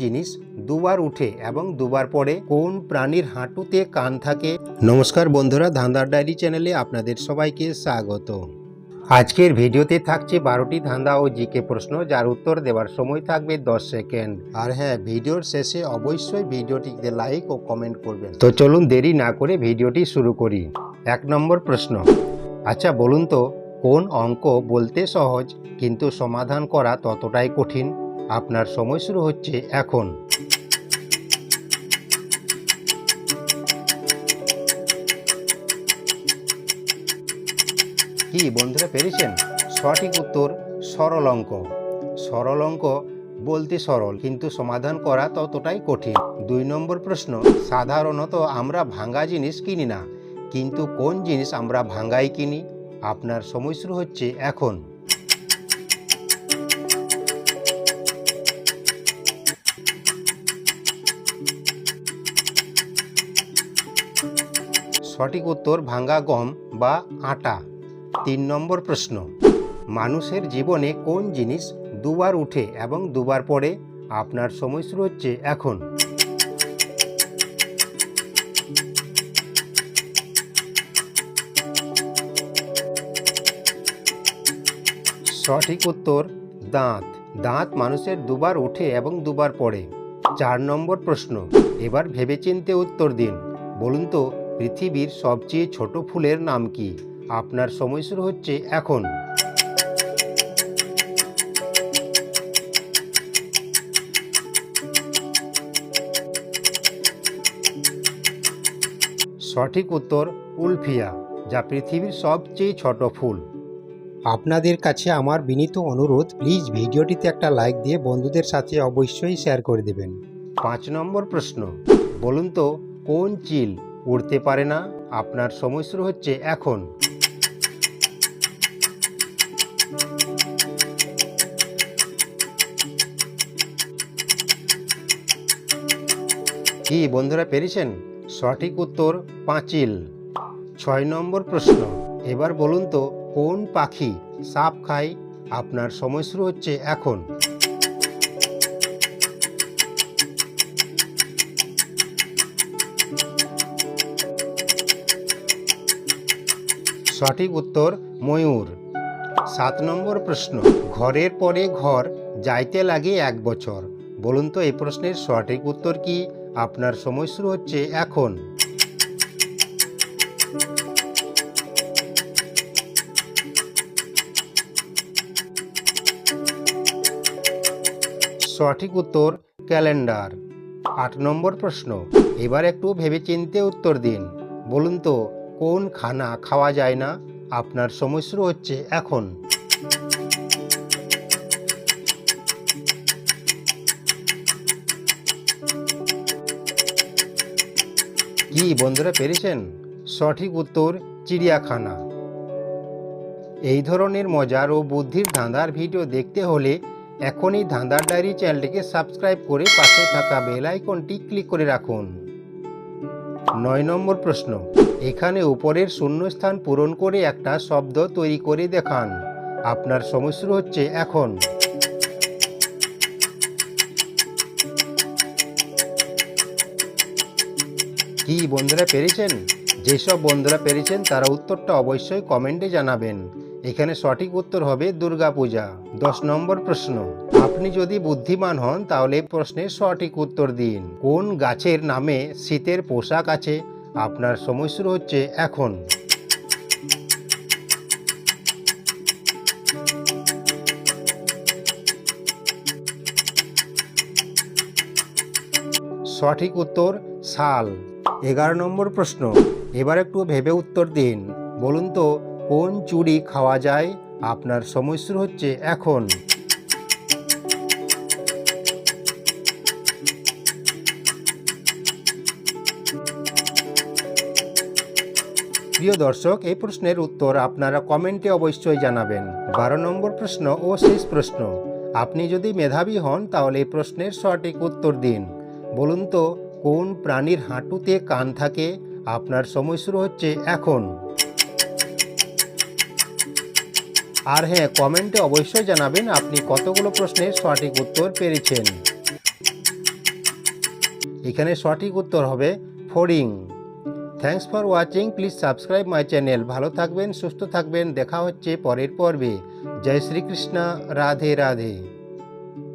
জিনিস দুবার উঠে এবং দুবার পড়ে কোন প্রাণীর হাঁটুতে কান থাকে? নমস্কার বন্ধুরা, ধান্দার ডায়েরি চ্যানেলে আপনাদের সবাইকে স্বাগত। আজকের ভিডিওতে থাকছে বারোটি ধান্দা ও জিকে প্রশ্ন, যার উত্তর দেওয়ার সময় থাকবে দশ সেকেন্ড। আর হ্যাঁ ভিডিওর শেষে অবশ্যই ভিডিওটিতে লাইক ও কমেন্ট করবেন। তো চলুন দেরি না করে ভিডিওটি শুরু করি। এক নম্বর প্রশ্ন। আচ্ছা বলুন তো, কোন অঙ্ক বলতে সহজ, কিন্তু সমাধান করা ততটাই কঠিন? আপনার সময় শুরু হচ্ছে এখন। কি বন্ধুরা পেরেছেন? সঠিক উত্তর সরল অঙ্ক সরল অঙ্ক বলতে সরল, কিন্তু সমাধান করা ততটাই কঠিন। দুই নম্বর প্রশ্ন, সাধারণত আমরা ভাঙ্গা জিনিস কিনি না, কিন্তু কোন জিনিস আমরা ভাঙ্গাই কিনি? আপনার সময় শুরু হচ্ছে এখন। সঠিক উত্তর ভাঙ্গা গম বা আটা। তিন নম্বর প্রশ্ন, মানুষের জীবনে কোন জিনিস দুবার উঠে এবং দুবার পড়ে? আপনার সময় শুরু হচ্ছে এখন। সঠিক উত্তর, দাঁত। দাঁত মানুষের দুবার উঠে এবং দুবার পড়ে। চার নম্বর প্রশ্ন, এবার ভেবেচিন্তে উত্তর দিন। বলুন তো পৃথিবীর সবচেয়ে ছোট ফুলের নাম কি? আপনার সময় শুরু হচ্ছে এখন। সঠিক উত্তর, উলফিয়া, যা পৃথিবীর সবচেয়ে ছোট ফুল। আপনাদের কাছে আমার বিনীত অনুরোধ, প্লিজ ভিডিওটিতে একটা লাইক দিয়ে বন্ধুদের সাথে অবশ্যই শেয়ার করে দেবেন। পাঁচ নম্বর প্রশ্ন, বলুন তো, কোন চিল উড়তে পারে না। আপনার শুরু হচ্ছে এখন। কি বন্ধুরা পেরেছেন? সঠিক উত্তর পাঁচিল। ছয় নম্বর প্রশ্ন। এবার বলুন তো, কোন পাখি সাপ খায়? আপনার সময় শুরু হচ্ছে এখন। সঠিক উত্তর ময়ূর। সাত নম্বর প্রশ্ন, ঘরের পরে ঘর যাইতে লাগে এক বছর? বলুন তো এই প্রশ্নের সঠিক উত্তর কি? আপনার সময় শুরু হচ্ছে এখন। সঠিক উত্তর, ক্যালেন্ডার। আট নম্বর প্রশ্ন, এবার একটু ভেবেচিন্তে উত্তর দিন। বলুন তো কোন খানা খাওয়া যায় না? আপনার শুরু হচ্ছে এখন। কি বন্ধুরা পেরেছেন? সঠিক উত্তর, চিড়িয়াখানা। এই ধরনের মজার ও বুদ্ধির ধাঁধার ভিডিও দেখতে হলে এখনই ধাঁধার ডায়েরি চ্যানেলটিকে সাবস্ক্রাইব করে পাশে থাকা বেল আইকনটি ক্লিক করে রাখুন। নয় নম্বর প্রশ্ন। এখানে উপরের শূন্যস্থান পূরণ করে একটা শব্দ তৈরি করে দেখান। আপনার সমস্যা হচ্ছে এখন। কি বন্ধুরা পেরেছেন? যেসব বন্ধুরা পেরেছেন তারা উত্তরটা অবশ্যই কমেন্টে জানাবেন। এখানে সঠিক উত্তর হবে দুর্গাপূজা। দশ নম্বর প্রশ্ন। আপনি যদি বুদ্ধিমান হন, তাহলে প্রশ্নের সঠিক উত্তর দিন। কোন গাছের নামে শীতের পোশাক আছে? আপনার সময় শুরু হচ্ছে এখন। সঠিক উত্তর, শাল। এগারো নম্বর প্রশ্ন। এবার একটু ভেবে উত্তর দিন। বলুন তো কোন চুড়ি খাওয়া যায়? আপনার সময় হচ্ছে এখন। প্রিয় দর্শক, এই প্রশ্নের উত্তর আপনারা কমেন্টে অবশ্যই জানাবেন। বারো নম্বর প্রশ্ন ও শেষ প্রশ্ন। আপনি যদি মেধাবী হন, তাহলে এই প্রশ্নের সঠিক উত্তর দিন। বলুন তো, কোন প্রাণীর হাঁটুতে কান থাকে? আপনার সময় শুরু হচ্ছে এখন। আর হ্যাঁ কমেন্টে অবশ্যই জানাবেন আপনি কতগুলো প্রশ্নের সঠিক উত্তর পেরেছেন। এখানে সঠিক উত্তর হবে ফোরিং thanks for watching please subscribe my channel ভালো থাকবেন, সুস্থ থাকবেন। দেখা হচ্ছে পরের পর্বে। জয় শ্রীকৃষ্ণ। রাধে রাধে।